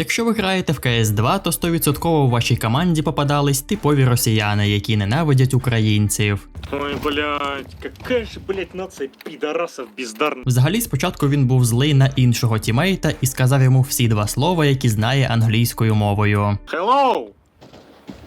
Якщо ви граєте в cs 2 то 100% у вашій команді попадались типові росіяни, які ненавидять українців. Ой, блядь, яка ж, блядь, нація пидорасов бездарна. Взагалі, спочатку він був злий на іншого тімейта і сказав йому всі два слова, які знає англійською мовою. Hello!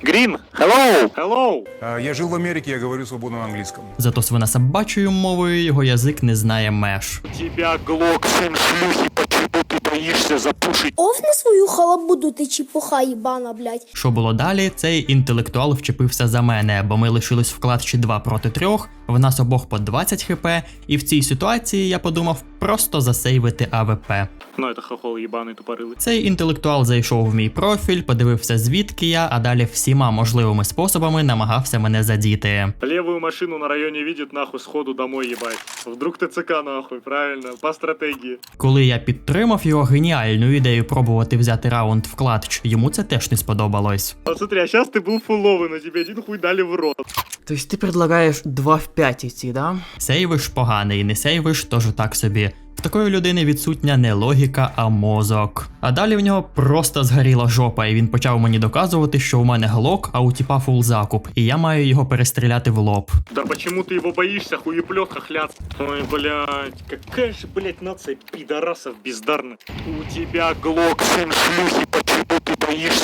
Green, hello! Hello! Я жив в Америці, я говорю свободно на англійському. Зато свина собачою мовою його язик не знає меж. Тебя глок, сын шлюхи, почему ти боїшся запушить? Овни свою халабуду ти чіпуха їбана, блядь. Що було далі, цей інтелектуал вчепився за мене, бо ми лишились в клатчі 2 проти 3, в нас обох по 20 хп, і в цій ситуації я подумав просто засейвити АВП. Ну, это хохол ебаный тупорылый. Цей інтелектуал зайшов в мій профіль, подивився звідки я, а далі всіма можливими способами намагався мене задіти. Левую машину на районе видит, нахуй, сходу домой ебать. Вдруг ТЦК, нахуй, правильно, по стратегии. Коли я підтримав його геніальну ідею пробувати взяти раунд в клатч, йому це теж не сподобалось. Вот смотри, а сейчас ты был фуловый, но тебе один хуй дали в рот. То есть ты предлагаешь 2 в 5 идти, да? Сейвиш поганий, не сейвиш теж так собі. В такої людини відсутня не логіка, а мозок. А далі в нього просто згоріла жопа, і він почав мені доказувати, що у мене глок, а у тіпа фул закуп, і я маю його перестріляти в лоб. Да почему ты его боишься, хуеплет, хохляц? Ой, блядь, какая же, блядь, нация пидорасов бездарных. У тебя глок, сын шлюхи,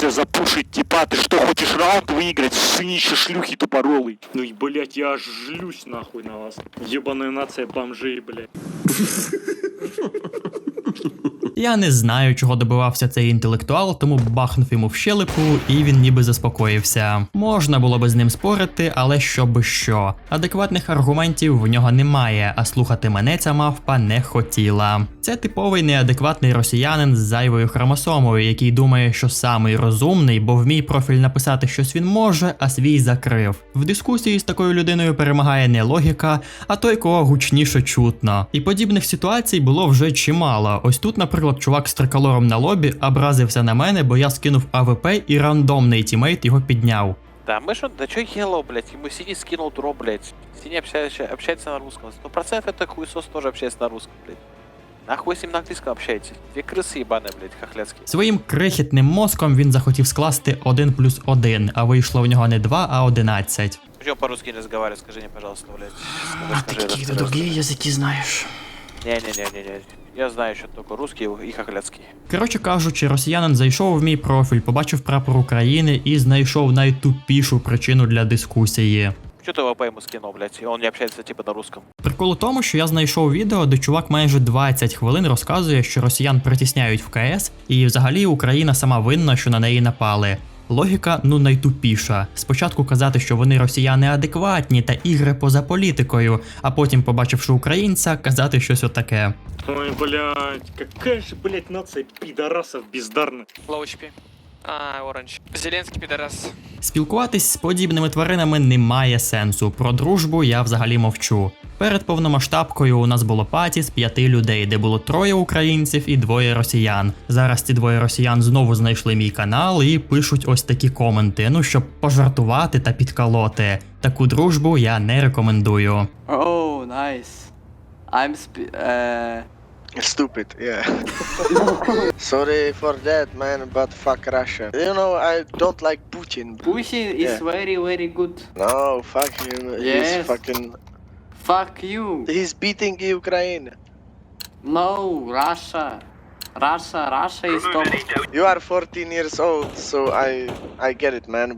боишься запушить типа? Ты что, хочешь раунд выиграть, сынище шлюхи тупоролый? Ну и, блядь, я аж жлюсь нахуй на вас. Ебаная нация бомжей, блядь. Я не знаю, чого добивався цей інтелектуал, тому бахнув йому в щелепу, і він ніби заспокоївся. Можна було би з ним спорити, але що би що. Адекватних аргументів в нього немає, а слухати мене ця мавпа не хотіла. Це типовий неадекватний росіянин з зайвою хромосомою, який думає, що самий розумний, бо в мій профіль написати щось він може, а свій закрив. В дискусії з такою людиною перемагає не логіка, а той, кого гучніше чутно. І подібних ситуацій було вже чимало. Ось тут, наприклад, чувак з триколором на лобі образився на мене, бо я скинув АВП і рандомний тімейт його підняв. Да, мы что, да чё Hello, блядь, ему Синий скинул дроп, блядь. Синий общается, общается на русском. Сто процентов это хуесос тоже общается на русском, блядь. Нахуй с ним на английском общаетесь? Две крысы ебаные, блядь, хохляцкие. Своїм крихітним мозком він захотів скласти 1 плюс 1, а вийшло в нього не 2, а 11. Почему по-русски не разговаривать, скажи мне, пожалуйста, блядь. А, ты какие-то другие языки знаешь. Не-не-не-не-не. Я знаю еще только русский и хохляцкий. Коротше кажучи, росіянин зайшов в мій профіль, побачив прапор України і знайшов найтупішу причину для дискусії. Что ты ВП ему скинул, блядь, и он не общается типа на русском? Прикол у тому, що я знайшов відео, де чувак майже 20 хвилин розказує, що росіян притісняють в КС, і взагалі Україна сама винна, що на неї напали. Логіка ну найтупіша. Спочатку казати, що вони росіяни адекватні та ігри поза політикою, а потім, побачивши українця, казати щось отаке. Ой, блядь, яка ж, блядь, нація пидорасов бездарна. HP. А, оранж. Зеленський підарас. Спілкуватись з подібними тваринами немає сенсу. Про дружбу я взагалі мовчу. Перед повномасштабкою у нас було паті з п'яти людей, де було троє українців і двоє росіян. Зараз ці двоє росіян знову знайшли мій канал і пишуть ось такі коменти. Ну щоб пожартувати та підколоти. Таку дружбу я не рекомендую. Oh, nice. I'm sp- uh, Stupid, yeah. Sorry for that, man, but fuck Russia. You know, I don't like Putin. Putin is Yeah. very, very good. No, fuck him. He's Yes. fucking. Fuck you. He's beating Ukraine. No, Russia. Russia, Russia is top. You are 14 years old, so I I get it, man.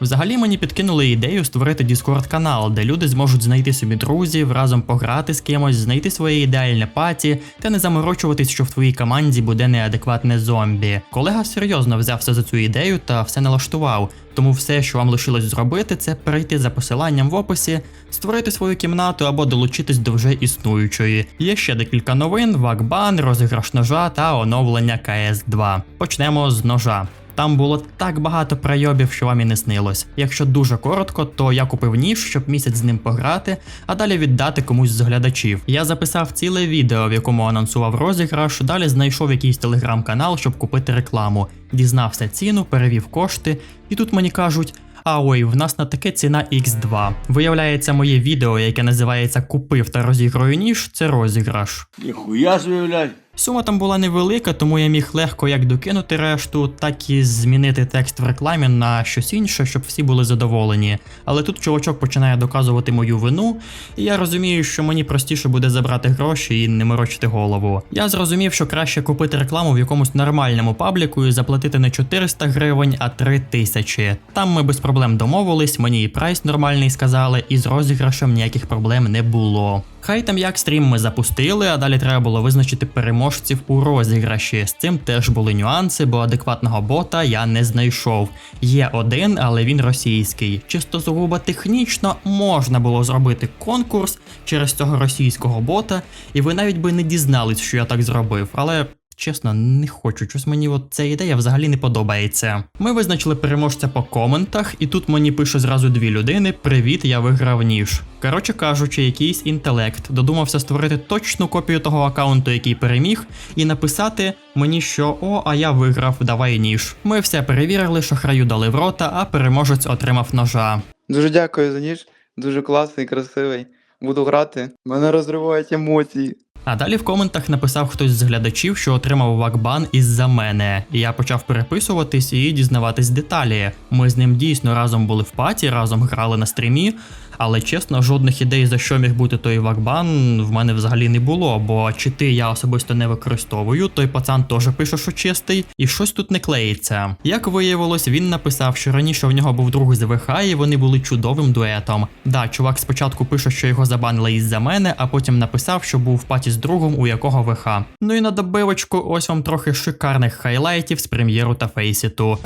Взагалі мені підкинули ідею створити Discord канал, де люди зможуть знайти собі друзів, разом пограти з кимось, знайти своє ідеальне паті та не заморочуватись, що в твоїй команді буде неадекватне зомбі. Колега серйозно взявся за цю ідею та все налаштував. Тому все, що вам лишилось зробити, це перейти за посиланням в описі, створити свою кімнату або долучитись до вже існуючої. Є ще декілька новин: вакбан, розіграш ножа та оновлення КС 2. Почнемо з ножа. Там було так багато прийобів, що вам і не снилось. Якщо дуже коротко, то я купив ніж, щоб місяць з ним пограти, а далі віддати комусь з глядачів. Я записав ціле відео, в якому анонсував розіграш. Далі знайшов якийсь телеграм-канал, щоб купити рекламу. Дізнався ціну, перевів кошти, і тут мені кажуть. А ой, в нас на таке ціна X2. Виявляється, моє відео, яке називається Купив та розіграю ніж, це розіграш. Ніхуя блядь. Сума там була невелика, тому я міг легко як докинути решту, так і змінити текст в рекламі на щось інше, щоб всі були задоволені. Але тут чувачок починає доказувати мою вину, і я розумію, що мені простіше буде забрати гроші і не морочити голову. Я зрозумів, що краще купити рекламу в якомусь нормальному пабліку і заплатити не 400 гривень, а 3 тисячі. Там ми без проблем домовились, мені і прайс нормальний сказали, і з розіграшем ніяких проблем не було. Хай там як стрім ми запустили, а далі треба було визначити переможців у розіграші. З цим теж були нюанси, бо адекватного бота я не знайшов. Є один, але він російський. Чисто сугубо технічно можна було зробити конкурс через цього російського бота, і ви навіть би не дізнались, що я так зробив. Але Чесно, не хочу, щось мені от ця ідея взагалі не подобається. Ми визначили переможця по коментах, і тут мені пише зразу дві людини: Привіт, я виграв ніж. Коротше кажучи, якийсь інтелект додумався створити точну копію того аккаунту, який переміг, і написати мені, що о, а я виграв, давай ніж. Ми все перевірили, шахраю дали в рота, а переможець отримав ножа. Дуже дякую за ніж. Дуже класний, красивий. Буду грати. Мене розривають емоції. А далі в коментах написав хтось з глядачів, що отримав вакбан із-за мене. І я почав переписуватись і дізнаватись деталі. Ми з ним дійсно разом були в паті, разом грали на стрімі. Але чесно, жодних ідей, за що міг бути той вакбан, в мене взагалі не було, бо чити я особисто не використовую. Той пацан теж пише, що чистий, і щось тут не клеїться. Як виявилось, він написав, що раніше в нього був друг з ВХ, і вони були чудовим дуетом. Да, чувак спочатку пише, що його забанили із-за мене, а потім написав, що був в паті з другом, у якого ВХ. Ну і на добивочку, ось вам трохи шикарних хайлайтів з прем'єру та фейсіту.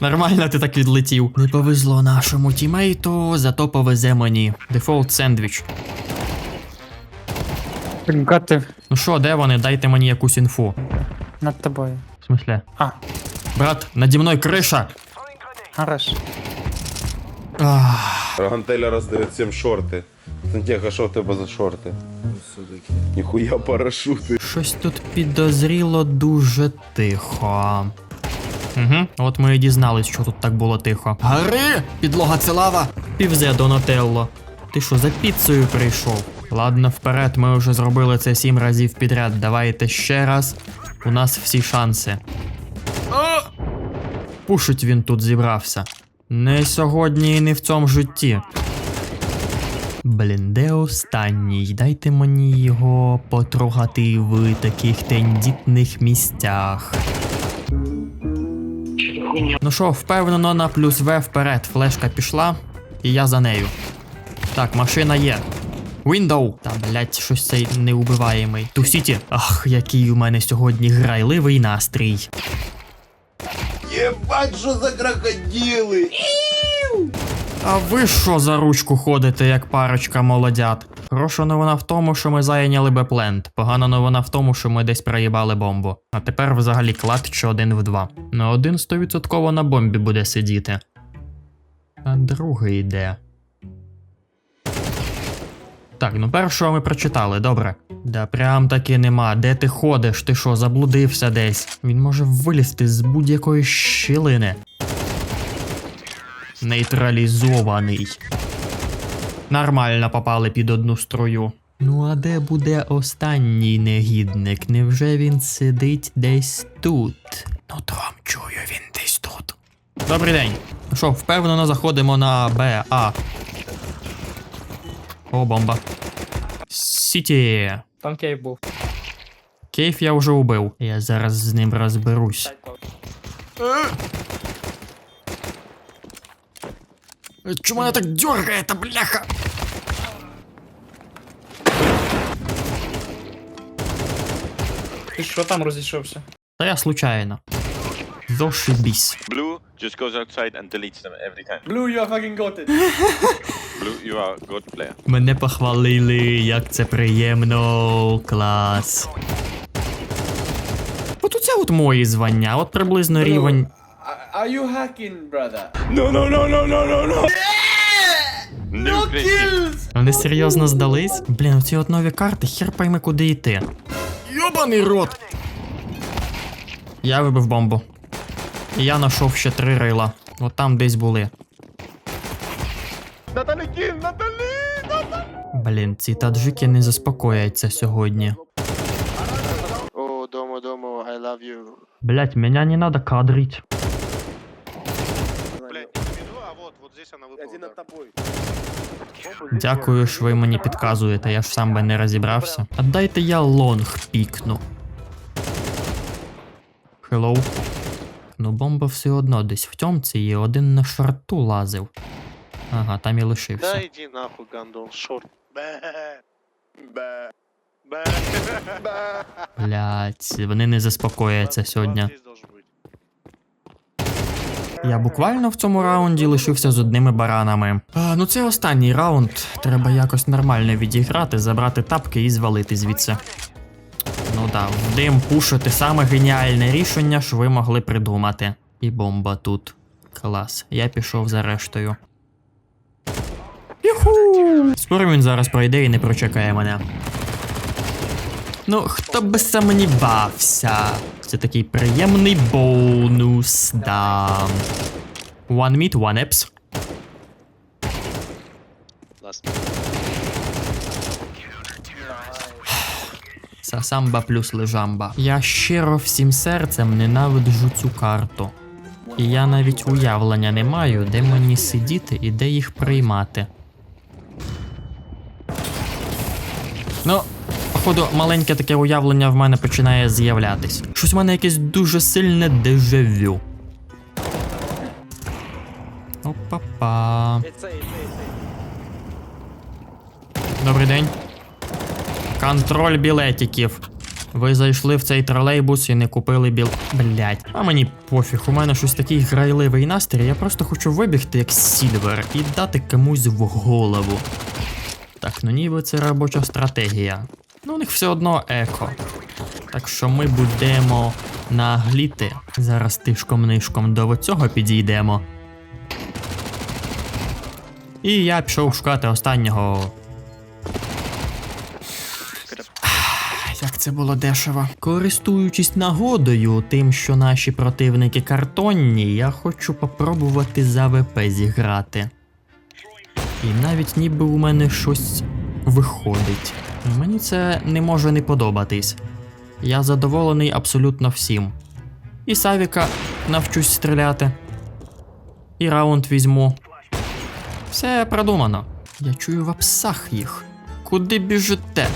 Нормально ти так відлетів. Не повезло нашому тімейту, зато повезе мені. Дефолт сендвіч. Ну що, де вони? Дайте мені якусь інфу. над тобою. В смислі? А. Брат, наді мною криша. Хорош. Ах, Рогантеля роздає всім шорти. Сантьяго, що в тебе за шорти? Ніхуя парашути. щось тут підозріло дуже тихо. Угу, от ми і дізнались, що тут так було тихо. Гори! Підлога це лава! Півзе Донателло. Ти що, за піцею прийшов? Ладно, вперед, ми вже зробили це сім разів підряд. Давайте ще раз. У нас всі шанси. А! Пушить він тут зібрався. Не сьогодні і не в цьому житті. Блін, де останній? Дайте мені його потрогати в таких тендітних місцях. Ну що, впевнено на плюс В вперед. Флешка пішла, і я за нею. Так, машина є. Window! Та блять, щось цей неубиваємий. Тусіті. Ах, який у мене сьогодні грайливий настрій. Єбать, що за крокодили! А ви що за ручку ходите, як парочка молодят? Хороша новина в тому, що ми зайняли Бепленд. Погана новина в тому, що ми десь проїбали бомбу. А тепер взагалі клатч один в два. На один стовідсотково на бомбі буде сидіти. А другий йде. Так, ну першого ми прочитали, добре. Да прям таки нема. Де ти ходиш? Ти що, заблудився десь? Він може вилізти з будь-якої щілини. Нейтралізований. Нормально попали під одну струю. Ну а де буде останній негідник? Невже він сидить десь тут? Ну там чую він десь тут. Добрий день. Ну що, впевнено заходимо на Б, А. О, бомба. Сіті. Там кейв був. Кейф я вже убив. Я зараз з ним розберусь. Чому мене так дергає, та бляха? Ти що там розійшовся? Та я случайно. Зошибісь. Blue just goes outside and deletes them every time. Blue, you are fucking got it. Blue, you are a good player. Мене похвалили, як це приємно. Клас. От оце от мої звання, от приблизно рівень. Are you hacking, brother? No no, no, no, no, no, kills! Вони серйозно здались? Блін, ці от нові карти, хер пойми куди йти. Йобаний рот! Я вибив бомбу. І я знайшов ще три рила. От там десь були. Наталі кіл, Наталі! Блін, ці таджики не заспокояться сьогодні. I love you. Блять, меня не надо кадрить. Блядь, не в виду, а вот, вот здесь она выпала. Один да. над тобой. Дякую, що ви мені підказуєте, я ж сам би не розібрався. А дайте я лонг пікну. Хеллоу. Ну, бомба все одно десь в тьомці і один на шарту лазив. Ага, там і Да лишився. иди нахуй, гандон, шорт. Бэ. Бэ. Бэ. Бэ. Блять, вони не заспокояться сьогодні. Я буквально в цьому раунді лишився з одними баранами. А, ну це останній раунд. Треба якось нормально відіграти, забрати тапки і звалити звідси. Ну да, в дим пушити саме геніальне рішення, що ви могли придумати. І бомба тут. Клас. Я пішов за рештою. Юху! Спорю, він зараз пройде і не прочекає мене. Ну, хто би сумнівався. Це такий приємний бонус, да. One meat, one eps. Сасамба плюс лежамба. Я щиро всім серцем ненавиджу цю карту. І я навіть уявлення не маю, де мені сидіти і де їх приймати. Ну, походу, маленьке таке уявлення в мене починає з'являтись. Щось в мене якесь дуже сильне дежавю. Опа-па. Добрий день. Контроль білетиків. Ви зайшли в цей тролейбус і не купили біл. Блять. А мені пофіг, у мене щось такий грайливий настрій, я просто хочу вибігти як Сільвер і дати комусь в голову. Так, ну ніби це робоча стратегія. Ну, у них все одно еко. Так що ми будемо нагліти. Зараз тишком-нишком до цього підійдемо. І я пішов шукати останнього. Як це було дешево. Користуючись нагодою, тим, що наші противники картонні, я хочу попробувати за ВП зіграти. І навіть ніби у мене щось виходить. Мені це не може не подобатись. Я задоволений абсолютно всім. І Савіка навчусь стріляти. І раунд візьму. Все продумано. Я чую в апсах їх. Куди біжите?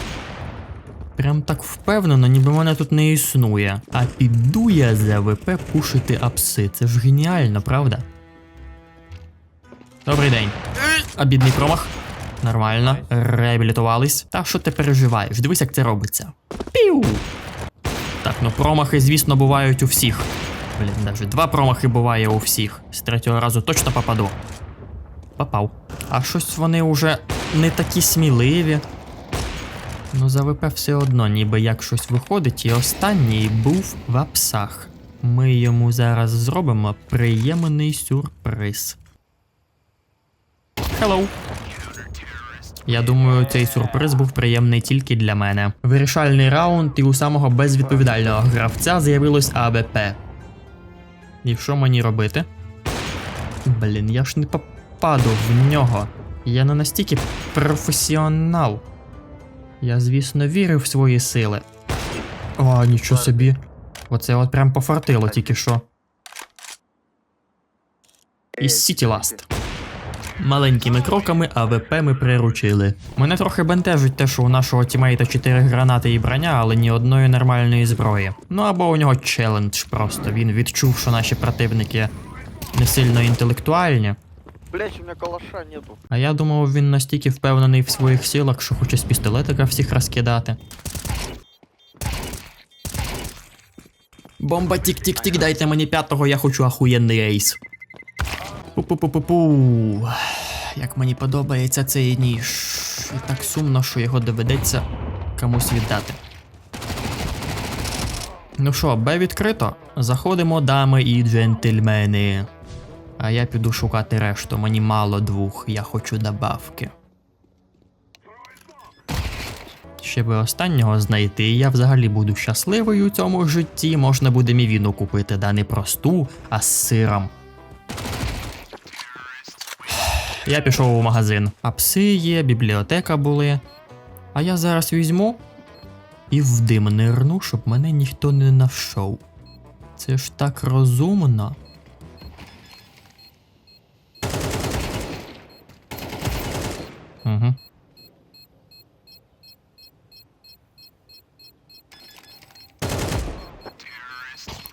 Прям так впевнено, ніби мене тут не існує. А піду я за ВП пушити апси. Це ж геніально, правда? Добрий день. А бідний промах. Нормально, реабілітувались. Та що ти переживаєш? Дивись, як це робиться. Піу! Так, ну промахи, звісно, бувають у всіх. Блін, навіть два промахи буває у всіх. З третього разу точно попаду. Попав. А щось вони уже не такі сміливі. Ну, за ВП все одно, ніби як щось виходить, і останній був в апсах. Ми йому зараз зробимо приємний сюрприз. Hello. Я думаю, цей сюрприз був приємний тільки для мене. Вирішальний раунд, і у самого безвідповідального гравця з'явилось АБП. І що мені робити? Блін, я ж не попаду в нього. Я не настільки професіонал. Я, звісно, вірив в свої сили. О, нічого собі. Оце от прям пофартило тільки що. Із City Last. Маленькими кроками АВП ми приручили. Мене трохи бентежить те, що у нашого тімейта 4 гранати і броня, але ні одної нормальної зброї. Ну або у нього челендж просто. Він відчув, що наші противники не сильно інтелектуальні. Блять, у меня калаша нету. А я думав, він настільки впевнений в своїх силах, що хоче з пістолетика всіх розкидати. Бомба тік-тік-тік, дайте мені п'ятого, я хочу ахуєнний ейс. Пу-пу-пу-пу-пу. Як мені подобається цей ніж. І так сумно, що його доведеться комусь віддати. Ну що, Б відкрито? Заходимо, дами і джентльмени. А я піду шукати решту, мені мало двох, я хочу добавки. Ще би останнього знайти, я взагалі буду щасливий у цьому житті. Можна буде мівіну купити, да не просту, а з сиром. Я пішов у магазин. А пси є, бібліотека були. А я зараз візьму і в дим нирну, щоб мене ніхто не нашов. Це ж так розумно. Угу.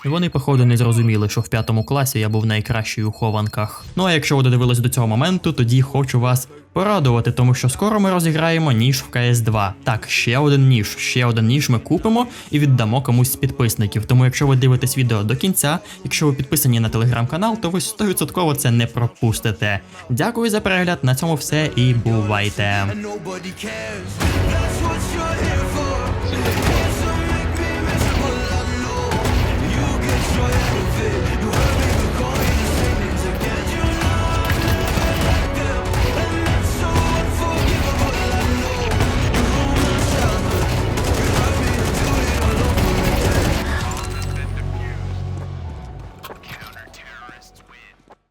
Вони, походу, не зрозуміли, що в п'ятому класі я був найкращий у хованках. Ну а якщо ви додивились до цього моменту, тоді хочу вас порадувати, тому що скоро ми розіграємо ніж в cs 2 Так, ще один ніж, ще один ніж ми купимо і віддамо комусь з підписників. Тому якщо ви дивитесь відео до кінця, якщо ви підписані на телеграм-канал, то ви 100% це не пропустите. Дякую за перегляд. На цьому все і бувайте.